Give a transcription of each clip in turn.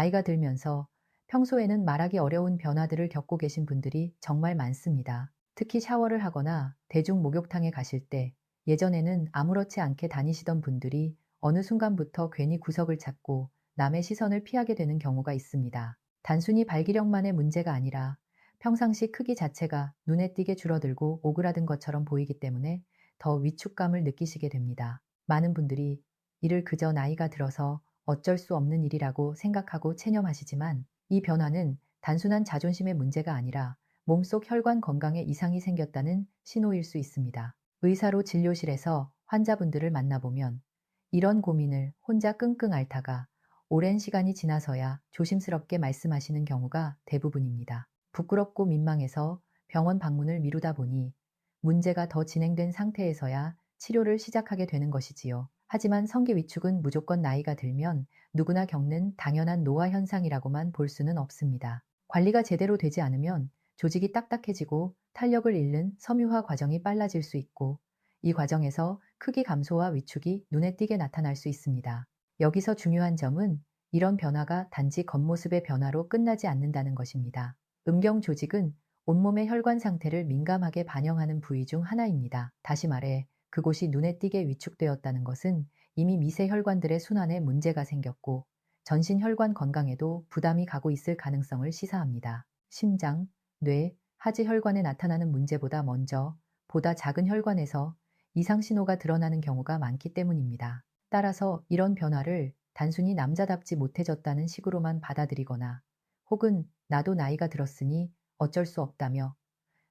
나이가 들면서 평소에는 말하기 어려운 변화들을 겪고 계신 분들이 정말 많습니다. 특히 샤워를 하거나 대중 목욕탕에 가실 때 예전에는 아무렇지 않게 다니시던 분들이 어느 순간부터 괜히 구석을 찾고 남의 시선을 피하게 되는 경우가 있습니다. 단순히 발기력만의 문제가 아니라 평상시 크기 자체가 눈에 띄게 줄어들고 오그라든 것처럼 보이기 때문에 더 위축감을 느끼시게 됩니다. 많은 분들이 이를 그저 나이가 들어서 어쩔 수 없는 일이라고 생각하고 체념하시지만 이 변화는 단순한 자존심의 문제가 아니라 몸속 혈관 건강에 이상이 생겼다는 신호일 수 있습니다. 의사로 진료실에서 환자분들을 만나보면 이런 고민을 혼자 끙끙 앓다가 오랜 시간이 지나서야 조심스럽게 말씀하시는 경우가 대부분입니다. 부끄럽고 민망해서 병원 방문을 미루다 보니 문제가 더 진행된 상태에서야 치료를 시작하게 되는 것이지요. 하지만 성기 위축은 무조건 나이가 들면 누구나 겪는 당연한 노화 현상이라고만 볼 수는 없습니다. 관리가 제대로 되지 않으면 조직이 딱딱해지고 탄력을 잃는 섬유화 과정이 빨라질 수 있고 이 과정에서 크기 감소와 위축이 눈에 띄게 나타날 수 있습니다. 여기서 중요한 점은 이런 변화가 단지 겉모습의 변화로 끝나지 않는다는 것입니다. 음경 조직은 온몸의 혈관 상태를 민감하게 반영하는 부위 중 하나입니다. 다시 말해 그곳이 눈에 띄게 위축되었다는 것은 이미 미세 혈관들의 순환에 문제가 생겼고 전신 혈관 건강에도 부담이 가고 있을 가능성을 시사합니다. 심장, 뇌, 하지 혈관에 나타나는 문제보다 먼저 보다 작은 혈관에서 이상 신호가 드러나는 경우가 많기 때문입니다. 따라서 이런 변화를 단순히 남자답지 못해졌다는 식으로만 받아들이거나 혹은 나도 나이가 들었으니 어쩔 수 없다며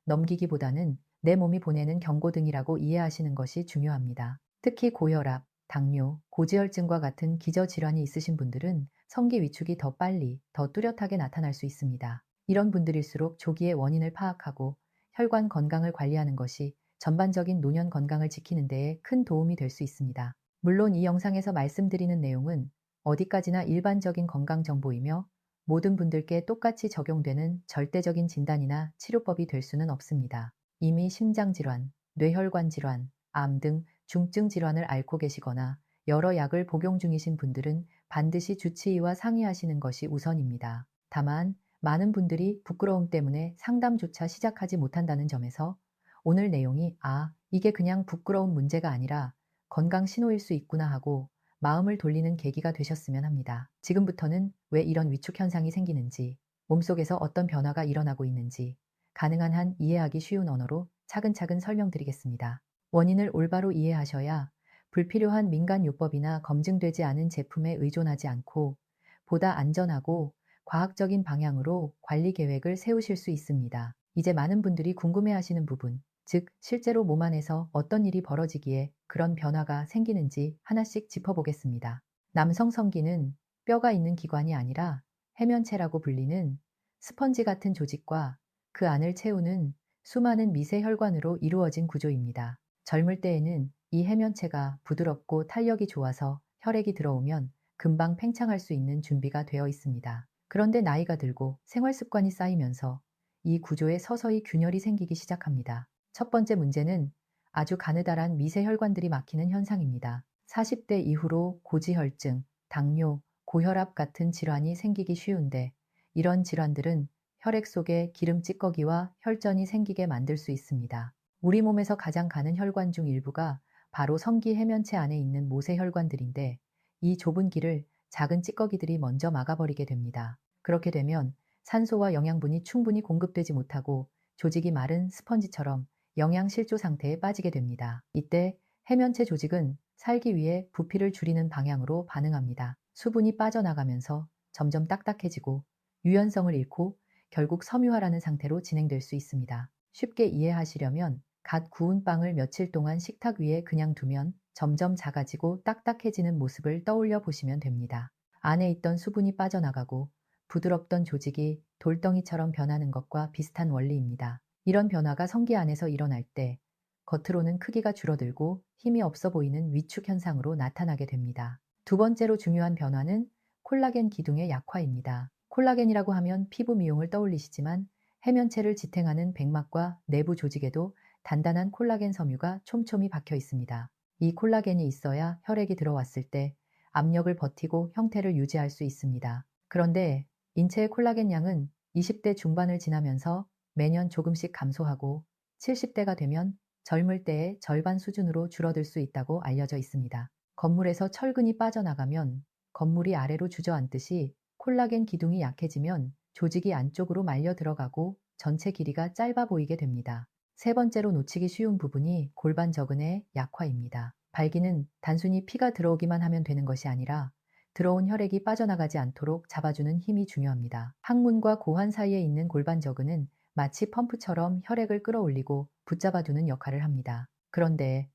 넘기기보다는 내 몸이 보내는 경고등이라고 이해하시는 것이 중요합니다. 특히 고혈압, 당뇨, 고지혈증과 같은 기저질환이 있으신 분들은 성기 위축이 더 빨리, 더 뚜렷하게 나타날 수 있습니다. 이런 분들일수록 조기에 원인을 파악하고 혈관 건강을 관리하는 것이 전반적인 노년 건강을 지키는 데에 큰 도움이 될 수 있습니다. 물론 이 영상에서 말씀드리는 내용은 어디까지나 일반적인 건강 정보이며 모든 분들께 똑같이 적용되는 절대적인 진단이나 치료법이 될 수는 없습니다. 이미 심장질환, 뇌혈관 질환, 암 등 중증 질환을 앓고 계시거나 여러 약을 복용 중이신 분들은 반드시 주치의와 상의하시는 것이 우선입니다. 다만 많은 분들이 부끄러움 때문에 상담조차 시작하지 못한다는 점에서 오늘 내용이 아, 이게 그냥 부끄러운 문제가 아니라 건강 신호일 수 있구나 하고 마음을 돌리는 계기가 되셨으면 합니다. 지금부터는 왜 이런 위축 현상이 생기는지, 몸속에서 어떤 변화가 일어나고 있는지, 가능한 한 이해하기 쉬운 언어로 차근차근 설명드리겠습니다. 원인을 올바로 이해하셔야 불필요한 민간 요법이나 검증되지 않은 제품에 의존하지 않고 보다 안전하고 과학적인 방향으로 관리 계획을 세우실 수 있습니다. 이제 많은 분들이 궁금해 하시는 부분, 즉, 실제로 몸 안에서 어떤 일이 벌어지기에 그런 변화가 생기는지 하나씩 짚어보겠습니다. 남성 성기는 뼈가 있는 기관이 아니라 해면체라고 불리는 스펀지 같은 조직과 그 안을 채우는 수많은 미세 혈관으로 이루어진 구조입니다. 젊을 때에는 이 해면체가 부드럽고 탄력이 좋아서 혈액이 들어오면 금방 팽창할 수 있는 준비가 되어 있습니다. 그런데 나이가 들고 생활 습관이 쌓이면서 이 구조에 서서히 균열이 생기기 시작합니다. 첫 번째 문제는 아주 가느다란 미세 혈관들이 막히는 현상입니다. 40대 이후로 고지혈증, 당뇨, 고혈압 같은 질환이 생기기 쉬운데 이런 질환들은 혈액 속에 기름 찌꺼기와 혈전이 생기게 만들 수 있습니다. 우리 몸에서 가장 가는 혈관 중 일부가 바로 성기 해면체 안에 있는 모세 혈관들인데 이 좁은 길을 작은 찌꺼기들이 먼저 막아버리게 됩니다. 그렇게 되면 산소와 영양분이 충분히 공급되지 못하고 조직이 마른 스펀지처럼 영양 실조 상태에 빠지게 됩니다. 이때 해면체 조직은 살기 위해 부피를 줄이는 방향으로 반응합니다. 수분이 빠져나가면서 점점 딱딱해지고 유연성을 잃고 결국 섬유화라는 상태로 진행될 수 있습니다. 쉽게 이해하시려면 갓 구운 빵을 며칠 동안 식탁 위에 그냥 두면 점점 작아지고 딱딱해지는 모습을 떠올려 보시면 됩니다. 안에 있던 수분이 빠져나가고 부드럽던 조직이 돌덩이처럼 변하는 것과 비슷한 원리입니다. 이런 변화가 성기 안에서 일어날 때 겉으로는 크기가 줄어들고 힘이 없어 보이는 위축 현상으로 나타나게 됩니다. 두 번째로 중요한 변화는 콜라겐 기둥의 약화입니다. 콜라겐이라고 하면 피부 미용을 떠올리시지만 해면체를 지탱하는 백막과 내부 조직에도 단단한 콜라겐 섬유가 촘촘히 박혀 있습니다. 이 콜라겐이 있어야 혈액이 들어왔을 때 압력을 버티고 형태를 유지할 수 있습니다. 그런데 인체의 콜라겐 양은 20대 중반을 지나면서 매년 조금씩 감소하고 70대가 되면 젊을 때의 절반 수준으로 줄어들 수 있다고 알려져 있습니다. 건물에서 철근이 빠져나가면 건물이 아래로 주저앉듯이 콜라겐 기둥이 약해지면 조직이 안쪽으로 말려 들어가고 전체 길이가 짧아 보이게 됩니다. 세 번째로 놓치기 쉬운 부분이 골반 저근의 약화입니다. 발기는 단순히 피가 들어오기만 하면 되는 것이 아니라 들어온 혈액이 빠져나가지 않도록 잡아주는 힘이 중요합니다. 항문과 고환 사이에 있는 골반 저근은 마치 펌프처럼 혈액을 끌어올리고 붙잡아두는 역할을 합니다. 그런데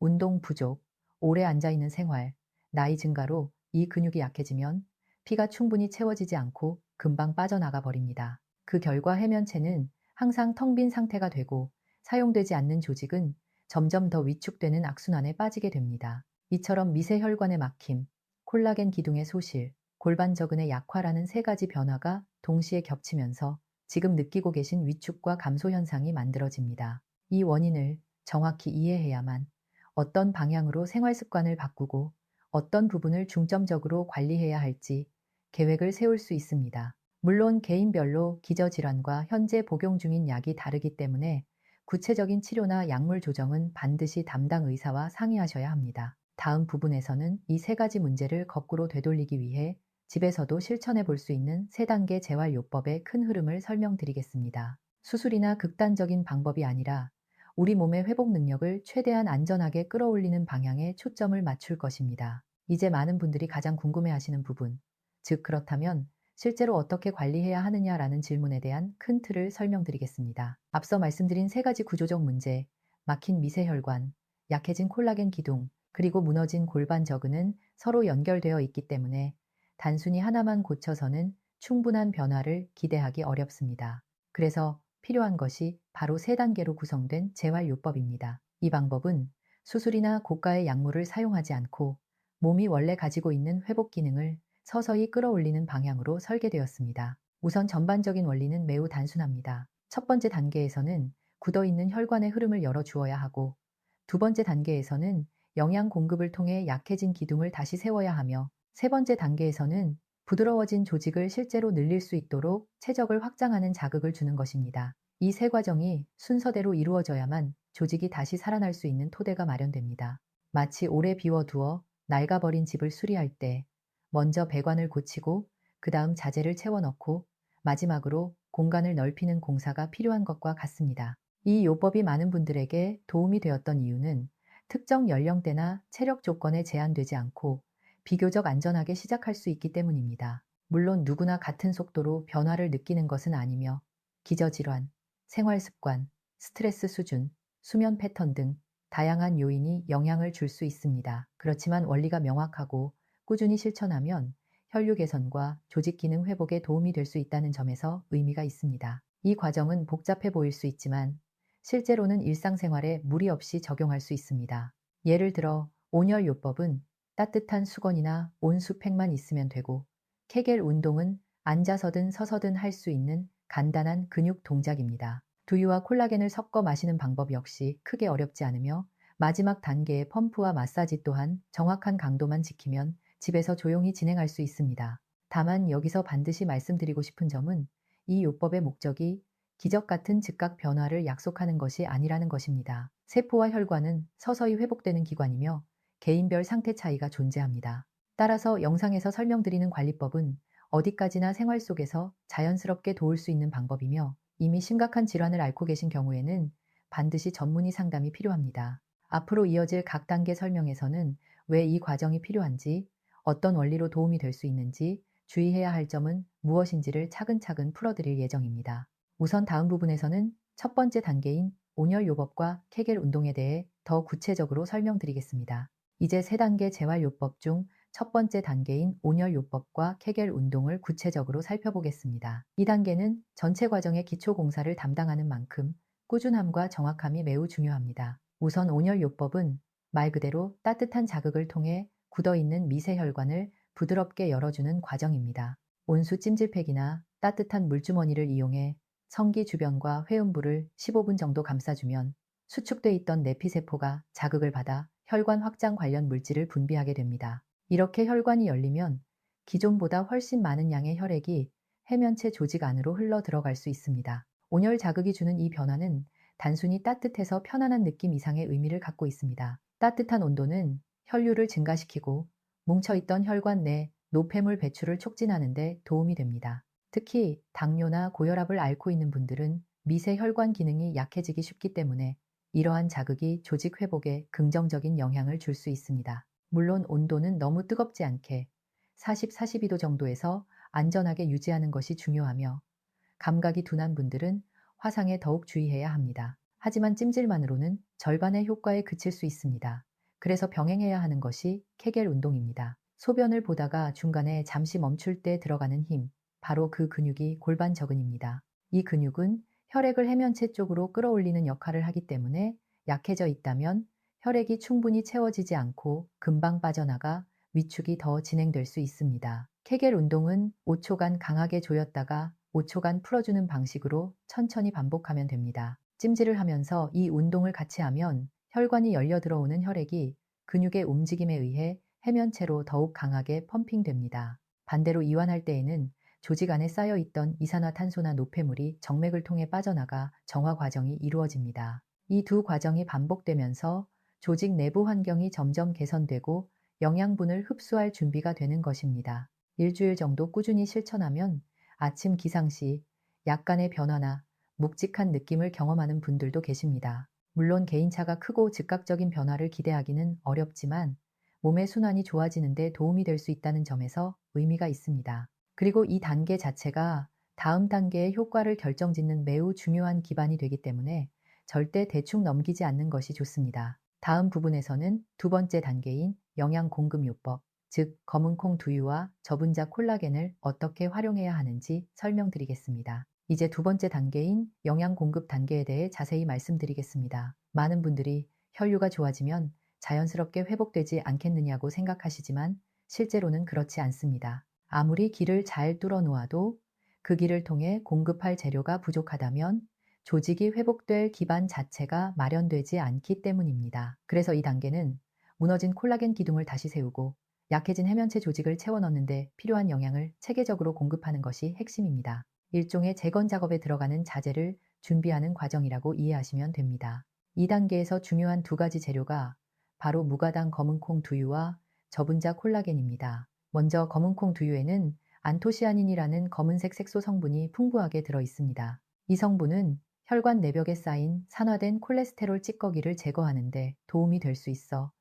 운동 부족, 오래 앉아있는 생활, 나이 증가로 이 근육이 약해지면 피가 충분히 채워지지 않고 금방 빠져나가 버립니다. 그 결과 해면체는 항상 텅 빈 상태가 되고 사용되지 않는 조직은 점점 더 위축되는 악순환에 빠지게 됩니다. 이처럼 미세혈관의 막힘, 콜라겐 기둥의 소실, 골반 저근의 약화라는 세 가지 변화가 동시에 겹치면서 지금 느끼고 계신 위축과 감소 현상이 만들어집니다. 이 원인을 정확히 이해해야만 어떤 방향으로 생활 습관을 바꾸고 어떤 부분을 중점적으로 관리해야 할지 계획을 세울 수 있습니다. 물론 개인별로 기저질환과 현재 복용 중인 약이 다르기 때문에 구체적인 치료나 약물 조정은 반드시 담당 의사와 상의하셔야 합니다. 다음 부분에서는 이 세 가지 문제를 거꾸로 되돌리기 위해 집에서도 실천해 볼 수 있는 세 단계 재활요법의 큰 흐름을 설명드리겠습니다. 수술이나 극단적인 방법이 아니라 우리 몸의 회복 능력을 최대한 안전하게 끌어올리는 방향에 초점을 맞출 것입니다. 이제 많은 분들이 가장 궁금해 하시는 부분, 즉 그렇다면 실제로 어떻게 관리해야 하느냐라는 질문에 대한 큰 틀을 설명드리겠습니다. 앞서 말씀드린 세 가지 구조적 문제, 막힌 미세혈관, 약해진 콜라겐 기둥, 그리고 무너진 골반 저근은 서로 연결되어 있기 때문에 단순히 하나만 고쳐서는 충분한 변화를 기대하기 어렵습니다. 그래서 필요한 것이 바로 세 단계로 구성된 재활요법입니다. 이 방법은 수술이나 고가의 약물을 사용하지 않고 몸이 원래 가지고 있는 회복 기능을 서서히 끌어올리는 방향으로 설계되었습니다. 우선 전반적인 원리는 매우 단순합니다. 첫 번째 단계에서는 굳어 있는 혈관의 흐름을 열어주어야 하고 두 번째 단계에서는 영양 공급을 통해 약해진 기둥을 다시 세워야 하며 세 번째 단계에서는 부드러워진 조직을 실제로 늘릴 수 있도록 체적을 확장하는 자극을 주는 것입니다. 이 세 과정이 순서대로 이루어져야만 조직이 다시 살아날 수 있는 토대가 마련됩니다. 마치 오래 비워두어 낡아버린 집을 수리할 때 먼저 배관을 고치고 그 다음 자재를 채워넣고 마지막으로 공간을 넓히는 공사가 필요한 것과 같습니다. 이 요법이 많은 분들에게 도움이 되었던 이유는 특정 연령대나 체력 조건에 제한되지 않고 비교적 안전하게 시작할 수 있기 때문입니다. 물론 누구나 같은 속도로 변화를 느끼는 것은 아니며 기저질환, 생활습관, 스트레스 수준, 수면 패턴 등 다양한 요인이 영향을 줄 수 있습니다. 그렇지만 원리가 명확하고 꾸준히 실천하면 혈류 개선과 조직 기능 회복에 도움이 될 수 있다는 점에서 의미가 있습니다. 이 과정은 복잡해 보일 수 있지만 실제로는 일상생활에 무리 없이 적용할 수 있습니다. 예를 들어 온열요법은 따뜻한 수건이나 온수팩만 있으면 되고 케겔 운동은 앉아서든 서서든 할 수 있는 간단한 근육 동작입니다. 두유와 콜라겐을 섞어 마시는 방법 역시 크게 어렵지 않으며 마지막 단계의 펌프와 마사지 또한 정확한 강도만 지키면 집에서 조용히 진행할 수 있습니다. 다만 여기서 반드시 말씀드리고 싶은 점은 이 요법의 목적이 기적 같은 즉각 변화를 약속하는 것이 아니라는 것입니다. 세포와 혈관은 서서히 회복되는 기관이며 개인별 상태 차이가 존재합니다. 따라서 영상에서 설명드리는 관리법은 어디까지나 생활 속에서 자연스럽게 도울 수 있는 방법이며 이미 심각한 질환을 앓고 계신 경우에는 반드시 전문의 상담이 필요합니다. 앞으로 이어질 각 단계 설명에서는 왜 이 과정이 필요한지, 어떤 원리로 도움이 될 수 있는지, 주의해야 할 점은 무엇인지를 차근차근 풀어드릴 예정입니다. 우선 다음 부분에서는 첫 번째 단계인 온열 요법과 케겔 운동에 대해 더 구체적으로 설명드리겠습니다. 이제 세 단계 재활요법 중 첫 번째 단계인 온열요법과 케겔 운동을 구체적으로 살펴보겠습니다. 이 단계는 전체 과정의 기초 공사를 담당하는 만큼 꾸준함과 정확함이 매우 중요합니다. 우선 온열요법은 말 그대로 따뜻한 자극을 통해 굳어있는 미세혈관을 부드럽게 열어주는 과정입니다. 온수 찜질팩이나 따뜻한 물주머니를 이용해 성기 주변과 회음부를 15분 정도 감싸주면 수축돼 있던 내피세포가 자극을 받아 혈관 확장 관련 물질을 분비하게 됩니다. 이렇게 혈관이 열리면 기존보다 훨씬 많은 양의 혈액이 해면체 조직 안으로 흘러 들어갈 수 있습니다. 온열 자극이 주는 이 변화는 단순히 따뜻해서 편안한 느낌 이상의 의미를 갖고 있습니다. 따뜻한 온도는 혈류를 증가시키고 뭉쳐있던 혈관 내 노폐물 배출을 촉진하는 데 도움이 됩니다. 특히 당뇨나 고혈압을 앓고 있는 분들은 미세 혈관 기능이 약해지기 쉽기 때문에 이러한 자극이 조직 회복에 긍정적인 영향을 줄 수 있습니다. 물론 온도는 너무 뜨겁지 않게 40, 42도 정도에서 안전하게 유지하는 것이 중요하며 감각이 둔한 분들은 화상에 더욱 주의해야 합니다. 하지만 찜질만으로는 절반의 효과에 그칠 수 있습니다. 그래서 병행해야 하는 것이 케겔 운동입니다. 소변을 보다가 중간에 잠시 멈출 때 들어가는 힘, 바로 그 근육이 골반 저근입니다. 이 근육은 혈액을 해면체 쪽으로 끌어올리는 역할을 하기 때문에 약해져 있다면 혈액이 충분히 채워지지 않고 금방 빠져나가 위축이 더 진행될 수 있습니다. 케겔 운동은 5초간 강하게 조였다가 5초간 풀어주는 방식으로 천천히 반복하면 됩니다. 찜질을 하면서 이 운동을 같이 하면 혈관이 열려 들어오는 혈액이 근육의 움직임에 의해 해면체로 더욱 강하게 펌핑됩니다. 반대로 이완할 때에는 조직 안에 쌓여 있던 이산화탄소나 노폐물이 정맥을 통해 빠져나가 정화 과정이 이루어집니다. 이 두 과정이 반복되면서 조직 내부 환경이 점점 개선되고 영양분을 흡수할 준비가 되는 것입니다. 일주일 정도 꾸준히 실천하면 아침 기상 시 약간의 변화나 묵직한 느낌을 경험하는 분들도 계십니다. 물론 개인차가 크고 즉각적인 변화를 기대하기는 어렵지만 몸의 순환이 좋아지는데 도움이 될 수 있다는 점에서 의미가 있습니다. 그리고 이 단계 자체가 다음 단계의 효과를 결정짓는 매우 중요한 기반이 되기 때문에 절대 대충 넘기지 않는 것이 좋습니다. 다음 부분에서는 두 번째 단계인 영양 공급 요법, 즉 검은콩 두유와 저분자 콜라겐을 어떻게 활용해야 하는지 설명드리겠습니다. 이제 두 번째 단계인 영양 공급 단계에 대해 자세히 말씀드리겠습니다. 많은 분들이 혈류가 좋아지면 자연스럽게 회복되지 않겠느냐고 생각하시지만 실제로는 그렇지 않습니다. 아무리 길을 잘 뚫어 놓아도 그 길을 통해 공급할 재료가 부족하다면 조직이 회복될 기반 자체가 마련되지 않기 때문입니다. 그래서 이 단계는 무너진 콜라겐 기둥을 다시 세우고 약해진 해면체 조직을 채워 넣는데 필요한 영양을 체계적으로 공급하는 것이 핵심입니다. 일종의 재건 작업에 들어가는 자재를 준비하는 과정이라고 이해하시면 됩니다. 2단계에서 중요한 두 가지 재료가 바로 무가당 검은콩 두유와 저분자 콜라겐입니다. 먼저 검은콩 두유에는 안토시아닌이라는 검은색 색소 성분이 풍부하게 들어 있습니다. 이 성분은 혈관 내벽에 쌓인 산화된 콜레스테롤 찌꺼기를 제거하는데 도움이 될 수 있어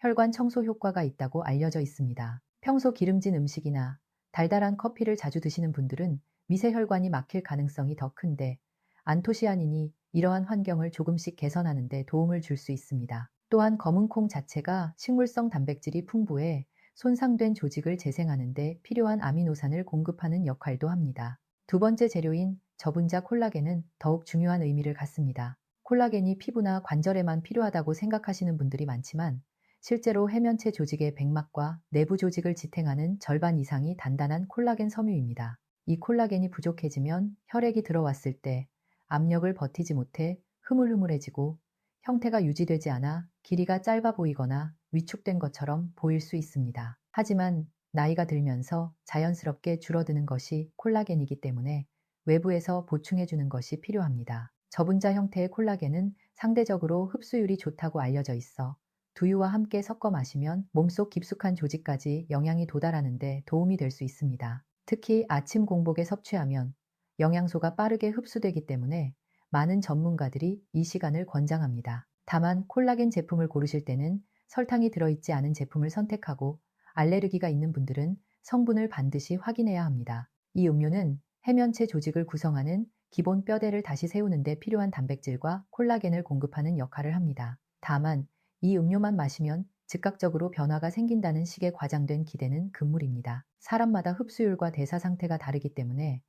혈관 청소 효과가 있다고 알려져 있습니다. 평소 기름진 음식이나 달달한 커피를 자주 드시는 분들은 미세혈관이 막힐 가능성이 더 큰데 안토시아닌이 이러한 환경을 조금씩 개선하는 데 도움을 줄 수 있습니다. 또한 검은 콩 자체가 식물성 단백질이 풍부해 손상된 조직을 재생하는 데 필요한 아미노산을 공급하는 역할도 합니다. 두 번째 재료인 저분자 콜라겐은 더욱 중요한 의미를 갖습니다. 콜라겐이 피부나 관절에만 필요하다고 생각하시는 분들이 많지만 실제로 해면체 조직의 백막과 내부 조직을 지탱하는 절반 이상이 단단한 콜라겐 섬유입니다. 이 콜라겐이 부족해지면 혈액이 들어왔을 때 압력을 버티지 못해 흐물흐물해지고 형태가 유지되지 않아 길이가 짧아 보이거나 위축된 것처럼 보일 수 있습니다. 하지만 나이가 들면서 자연스럽게 줄어드는 것이 콜라겐이기 때문에 외부에서 보충해주는 것이 필요합니다. 저분자 형태의 콜라겐은 상대적으로 흡수율이 좋다고 알려져 있어 두유와 함께 섞어 마시면 몸속 깊숙한 조직까지 영양이 도달하는데 도움이 될 수 있습니다. 특히 아침 공복에 섭취하면 영양소가 빠르게 흡수되기 때문에 많은 전문가들이 이 시간을 권장합니다. 다만 콜라겐 제품을 고르실 때는 설탕이 들어있지 않은 제품을 선택하고 알레르기가 있는 분들은 성분을 반드시 확인해야 합니다. 이 음료는 해면체 조직을 구성하는 기본 뼈대를 다시 세우는 데 필요한 단백질과 콜라겐을 공급하는 역할을 합니다. 다만 이 음료만 마시면 즉각적으로 변화가 생긴다는 식의 과장된 기대는 금물입니다. 사람마다 흡수율과 대사 상태가 다르기 때문에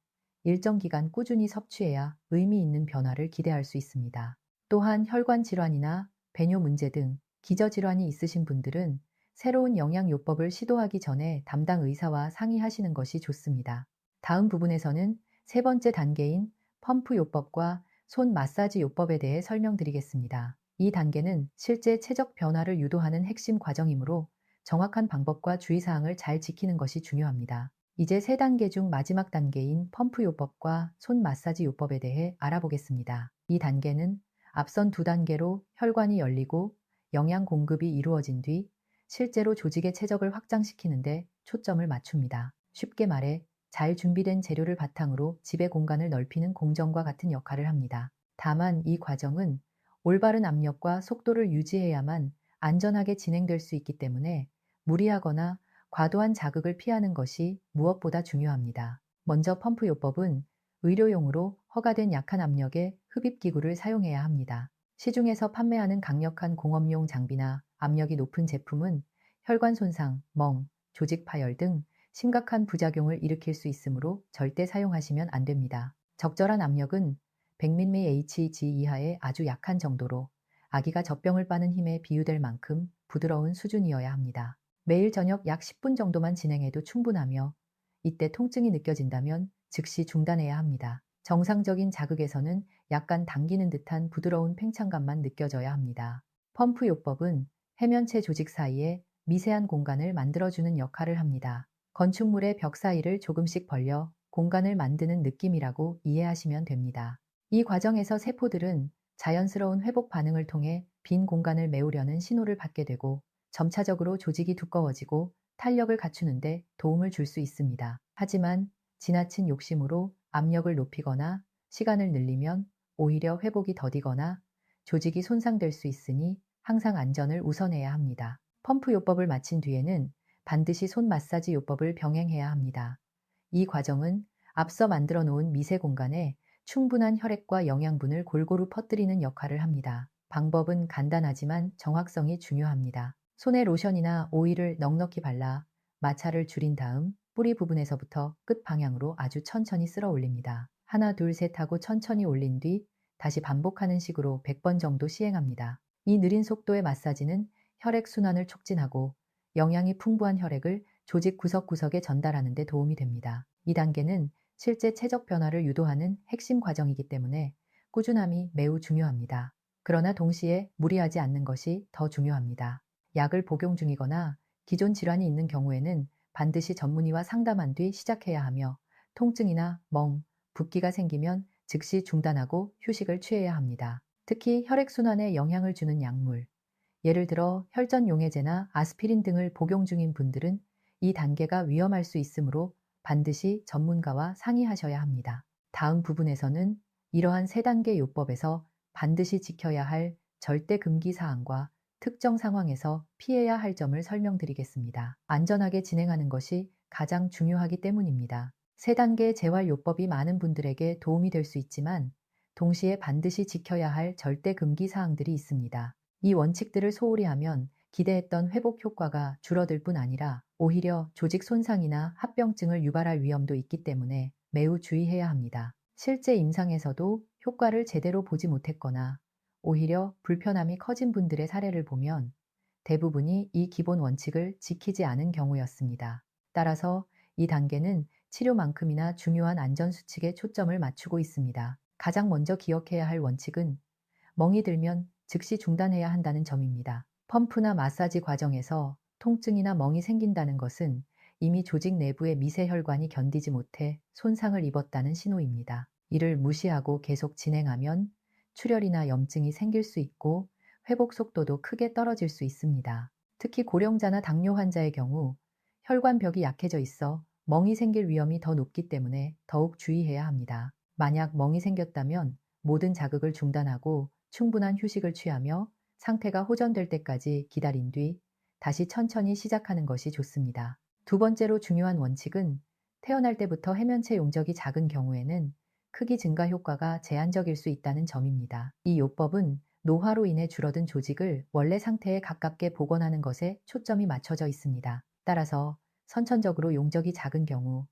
일정 기간 꾸준히 섭취해야 의미 있는 변화를 기대할 수 있습니다. 또한 혈관 질환이나 배뇨 문제 등 기저질환이 있으신 분들은 새로운 영양요법을 시도하기 전에 담당 의사와 상의하시는 것이 좋습니다. 다음 부분에서는 세 번째 단계인 펌프 요법과 손 마사지 요법에 대해 설명드리겠습니다. 이 단계는 실제 체적 변화를 유도하는 핵심 과정이므로 정확한 방법과 주의사항을 잘 지키는 것이 중요합니다. 이제 세 단계 중 마지막 단계인 펌프 요법과 손 마사지 요법에 대해 알아보겠습니다. 이 단계는 앞선 두 단계로 혈관이 열리고 영양 공급이 이루어진 뒤 실제로 조직의 체적을 확장시키는데 초점을 맞춥니다. 쉽게 말해 잘 준비된 재료를 바탕으로 집의 공간을 넓히는 공정과 같은 역할을 합니다. 다만 이 과정은 올바른 압력과 속도를 유지해야만 안전하게 진행될 수 있기 때문에 무리하거나 과도한 자극을 피하는 것이 무엇보다 중요합니다. 먼저 펌프 요법은 의료용으로 허가된 약한 압력의 흡입기구를 사용해야 합니다. 시중에서 판매하는 강력한 공업용 장비나 압력이 높은 제품은 혈관 손상, 멍, 조직 파열 등 심각한 부작용을 일으킬 수 있으므로 절대 사용하시면 안 됩니다. 적절한 압력은 100mmHg 이하의 아주 약한 정도로 아기가 젖병을 빠는 힘에 비유될 만큼 부드러운 수준이어야 합니다. 매일 저녁 약 10분 정도만 진행해도 충분하며 이때 통증이 느껴진다면 즉시 중단해야 합니다. 정상적인 자극에서는 약간 당기는 듯한 부드러운 팽창감만 느껴져야 합니다. 펌프 요법은 해면체 조직 사이에 미세한 공간을 만들어주는 역할을 합니다. 건축물의 벽 사이를 조금씩 벌려 공간을 만드는 느낌이라고 이해하시면 됩니다. 이 과정에서 세포들은 자연스러운 회복 반응을 통해 빈 공간을 메우려는 신호를 받게 되고 점차적으로 조직이 두꺼워지고 탄력을 갖추는데 도움을 줄 수 있습니다. 하지만 지나친 욕심으로 압력을 높이거나 시간을 늘리면 오히려 회복이 더디거나 조직이 손상될 수 있으니 항상 안전을 우선해야 합니다. 펌프 요법을 마친 뒤에는 반드시 손 마사지 요법을 병행해야 합니다. 이 과정은 앞서 만들어 놓은 미세 공간에 충분한 혈액과 영양분을 골고루 퍼뜨리는 역할을 합니다. 방법은 간단하지만 정확성이 중요합니다. 손에 로션이나 오일을 넉넉히 발라 마찰을 줄인 다음 뿌리 부분에서부터 끝 방향으로 아주 천천히 쓸어 올립니다. 하나, 둘, 셋 하고 천천히 올린 뒤 다시 반복하는 식으로 100번 정도 시행합니다. 이 느린 속도의 마사지는 혈액 순환을 촉진하고 영양이 풍부한 혈액을 조직 구석구석에 전달하는 데 도움이 됩니다. 이 단계는 실제 체적 변화를 유도하는 핵심 과정이기 때문에 꾸준함이 매우 중요합니다. 그러나 동시에 무리하지 않는 것이 더 중요합니다. 약을 복용 중이거나 기존 질환이 있는 경우에는 반드시 전문의와 상담한 뒤 시작해야 하며 통증이나 멍, 붓기가 생기면 즉시 중단하고 휴식을 취해야 합니다. 특히 혈액순환에 영향을 주는 약물, 예를 들어 혈전 용해제나 아스피린 등을 복용 중인 분들은 이 단계가 위험할 수 있으므로 반드시 전문가와 상의하셔야 합니다. 다음 부분에서는 이러한 세 단계 요법에서 반드시 지켜야 할 절대 금기 사항과 특정 상황에서 피해야 할 점을 설명드리겠습니다. 안전하게 진행하는 것이 가장 중요하기 때문입니다. 세 단계 재활요법이 많은 분들에게 도움이 될 수 있지만 동시에 반드시 지켜야 할 절대 금기 사항들이 있습니다. 이 원칙들을 소홀히 하면 기대했던 회복 효과가 줄어들 뿐 아니라 오히려 조직 손상이나 합병증을 유발할 위험도 있기 때문에 매우 주의해야 합니다. 실제 임상에서도 효과를 제대로 보지 못했거나 오히려 불편함이 커진 분들의 사례를 보면 대부분이 이 기본 원칙을 지키지 않은 경우였습니다. 따라서 이 단계는 치료만큼이나 중요한 안전수칙에 초점을 맞추고 있습니다. 가장 먼저 기억해야 할 원칙은 멍이 들면 즉시 중단해야 한다는 점입니다. 펌프나 마사지 과정에서 통증이나 멍이 생긴다는 것은 이미 조직 내부의 미세혈관이 견디지 못해 손상을 입었다는 신호입니다. 이를 무시하고 계속 진행하면 출혈이나 염증이 생길 수 있고 회복 속도도 크게 떨어질 수 있습니다. 특히 고령자나 당뇨 환자의 경우 혈관벽이 약해져 있어 멍이 생길 위험이 더 높기 때문에 더욱 주의해야 합니다. 만약 멍이 생겼다면 모든 자극을 중단하고 충분한 휴식을 취하며 상태가 호전될 때까지 기다린 뒤 다시 천천히 시작하는 것이 좋습니다. 두 번째로 중요한 원칙은 태어날 때부터 해면체 용적이 작은 경우에는 크기 증가 효과가 제한적일 수 있다는 점입니다. 이 요법은 노화로 인해 줄어든 조직을 원래 상태에 가깝게 복원하는 것에 초점이 맞춰져 있습니다. 따라서 선천적으로 용적이 작은 경우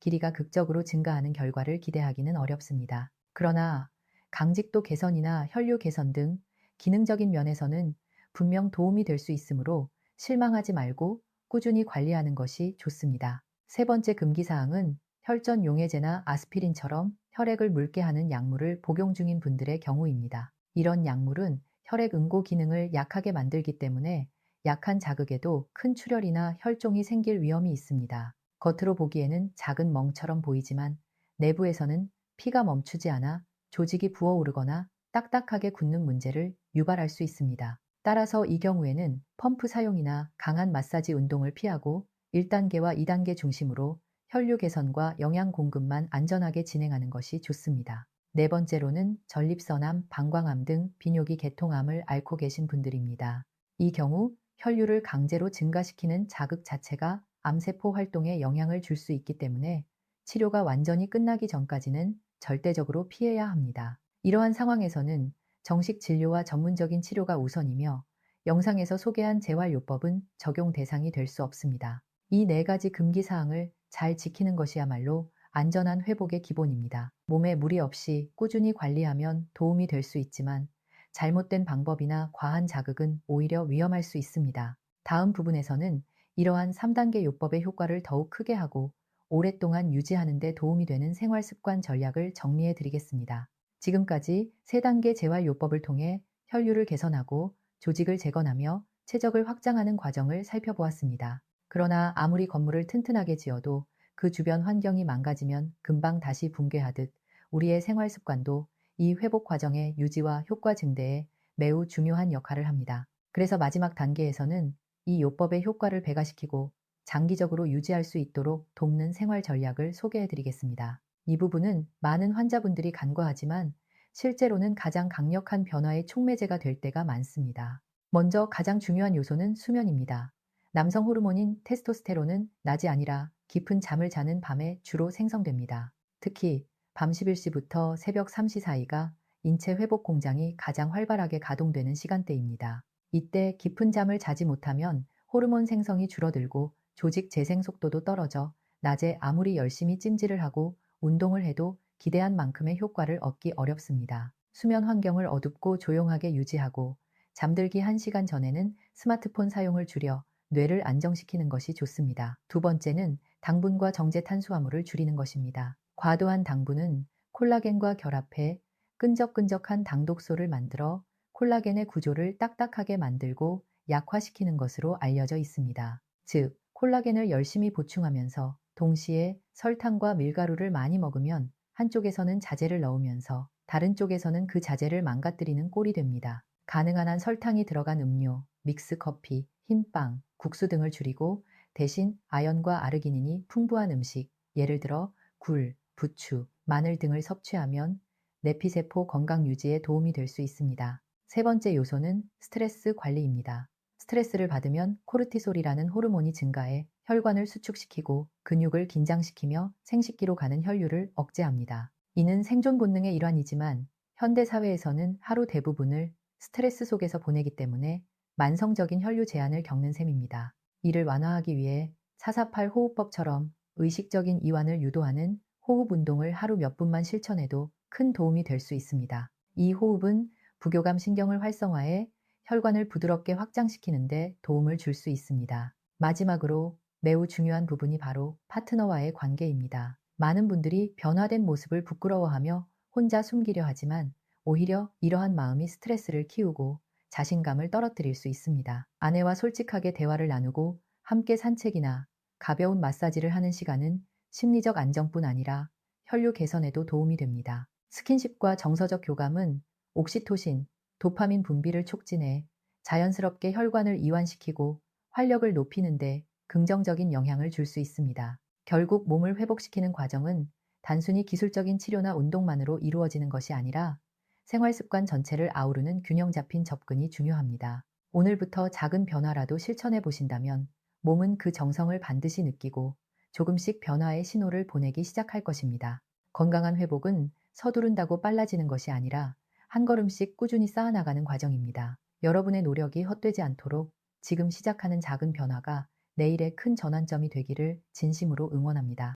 길이가 극적으로 증가하는 결과를 기대하기는 어렵습니다. 그러나 강직도 개선이나 혈류 개선 등 기능적인 면에서는 분명 도움이 될 수 있으므로 실망하지 말고 꾸준히 관리하는 것이 좋습니다. 세 번째 금기사항은 혈전 용해제나 아스피린처럼 혈액을 묽게 하는 약물을 복용 중인 분들의 경우입니다. 이런 약물은 혈액 응고 기능을 약하게 만들기 때문에 약한 자극에도 큰 출혈이나 혈종이 생길 위험이 있습니다. 겉으로 보기에는 작은 멍처럼 보이지만 내부에서는 피가 멈추지 않아 조직이 부어오르거나 딱딱하게 굳는 문제를 유발할 수 있습니다. 따라서 이 경우에는 펌프 사용이나 강한 마사지 운동을 피하고 1단계와 2단계 중심으로 혈류 개선과 영양 공급만 안전하게 진행하는 것이 좋습니다. 네 번째로는 전립선암, 방광암 등 비뇨기 계통암을 앓고 계신 분들입니다. 이 경우 혈류를 강제로 증가시키는 자극 자체가 암세포 활동에 영향을 줄 수 있기 때문에 치료가 완전히 끝나기 전까지는 절대적으로 피해야 합니다. 이러한 상황에서는 정식 진료와 전문적인 치료가 우선이며 영상에서 소개한 재활요법은 적용 대상이 될 수 없습니다. 이 네 가지 금기 사항을 잘 지키는 것이야말로 안전한 회복의 기본입니다. 몸에 무리 없이 꾸준히 관리하면 도움이 될 수 있지만 잘못된 방법이나 과한 자극은 오히려 위험할 수 있습니다. 다음 부분에서는 이러한 3단계 요법의 효과를 더욱 크게 하고 오랫동안 유지하는 데 도움이 되는 생활 습관 전략을 정리해 드리겠습니다. 지금까지 3단계 재활 요법을 통해 혈류를 개선하고 조직을 재건하며 체적을 확장하는 과정을 살펴보았습니다. 그러나 아무리 건물을 튼튼하게 지어도 그 주변 환경이 망가지면 금방 다시 붕괴하듯 우리의 생활 습관도 이 회복 과정의 유지와 효과 증대에 매우 중요한 역할을 합니다. 그래서 마지막 단계에서는 이 요법의 효과를 배가시키고 장기적으로 유지할 수 있도록 돕는 생활 전략을 소개해 드리겠습니다. 이 부분은 많은 환자분들이 간과하지만 실제로는 가장 강력한 변화의 촉매제가 될 때가 많습니다. 먼저 가장 중요한 요소는 수면입니다. 남성 호르몬인 테스토스테론은 낮이 아니라 깊은 잠을 자는 밤에 주로 생성됩니다. 특히 밤 11시부터 새벽 3시 사이가 인체 회복 공장이 가장 활발하게 가동되는 시간대입니다. 이때 깊은 잠을 자지 못하면 호르몬 생성이 줄어들고 조직 재생 속도도 떨어져 낮에 아무리 열심히 찜질을 하고 운동을 해도 기대한 만큼의 효과를 얻기 어렵습니다. 수면 환경을 어둡고 조용하게 유지하고 잠들기 1시간 전에는 스마트폰 사용을 줄여 뇌를 안정시키는 것이 좋습니다. 두 번째는 당분과 정제 탄수화물을 줄이는 것입니다. 과도한 당분은 콜라겐과 결합해 끈적끈적한 당독소를 만들어 콜라겐의 구조를 딱딱하게 만들고 약화시키는 것으로 알려져 있습니다. 즉, 콜라겐을 열심히 보충하면서 동시에 설탕과 밀가루를 많이 먹으면 한쪽에서는 자재를 넣으면서 다른 쪽에서는 그 자재를 망가뜨리는 꼴이 됩니다. 가능한 한 설탕이 들어간 음료, 믹스 커피, 흰빵, 국수 등을 줄이고 대신 아연과 아르기닌이 풍부한 음식, 예를 들어 굴, 부추, 마늘 등을 섭취하면 내피세포 건강 유지에 도움이 될 수 있습니다. 세 번째 요소는 스트레스 관리입니다. 스트레스를 받으면 코르티솔이라는 호르몬이 증가해 혈관을 수축시키고 근육을 긴장시키며 생식기로 가는 혈류를 억제합니다. 이는 생존 본능의 일환이지만 현대 사회에서는 하루 대부분을 스트레스 속에서 보내기 때문에 만성적인 혈류 제한을 겪는 셈입니다. 이를 완화하기 위해 448 호흡법처럼 의식적인 이완을 유도하는 호흡 운동을 하루 몇 분만 실천해도 큰 도움이 될 수 있습니다. 이 호흡은 부교감 신경을 활성화해 혈관을 부드럽게 확장시키는데 도움을 줄 수 있습니다. 마지막으로 매우 중요한 부분이 바로 파트너와의 관계입니다. 많은 분들이 변화된 모습을 부끄러워하며 혼자 숨기려 하지만 오히려 이러한 마음이 스트레스를 키우고 자신감을 떨어뜨릴 수 있습니다. 아내와 솔직하게 대화를 나누고 함께 산책이나 가벼운 마사지를 하는 시간은 심리적 안정뿐 아니라 혈류 개선에도 도움이 됩니다. 스킨십과 정서적 교감은 옥시토신, 도파민 분비를 촉진해 자연스럽게 혈관을 이완시키고 활력을 높이는데 긍정적인 영향을 줄 수 있습니다. 결국 몸을 회복시키는 과정은 단순히 기술적인 치료나 운동만으로 이루어지는 것이 아니라 생활 습관 전체를 아우르는 균형 잡힌 접근이 중요합니다. 오늘부터 작은 변화라도 실천해 보신다면 몸은 그 정성을 반드시 느끼고 조금씩 변화의 신호를 보내기 시작할 것입니다. 건강한 회복은 서두른다고 빨라지는 것이 아니라 한 걸음씩 꾸준히 쌓아나가는 과정입니다. 여러분의 노력이 헛되지 않도록 지금 시작하는 작은 변화가 내일의 큰 전환점이 되기를 진심으로 응원합니다.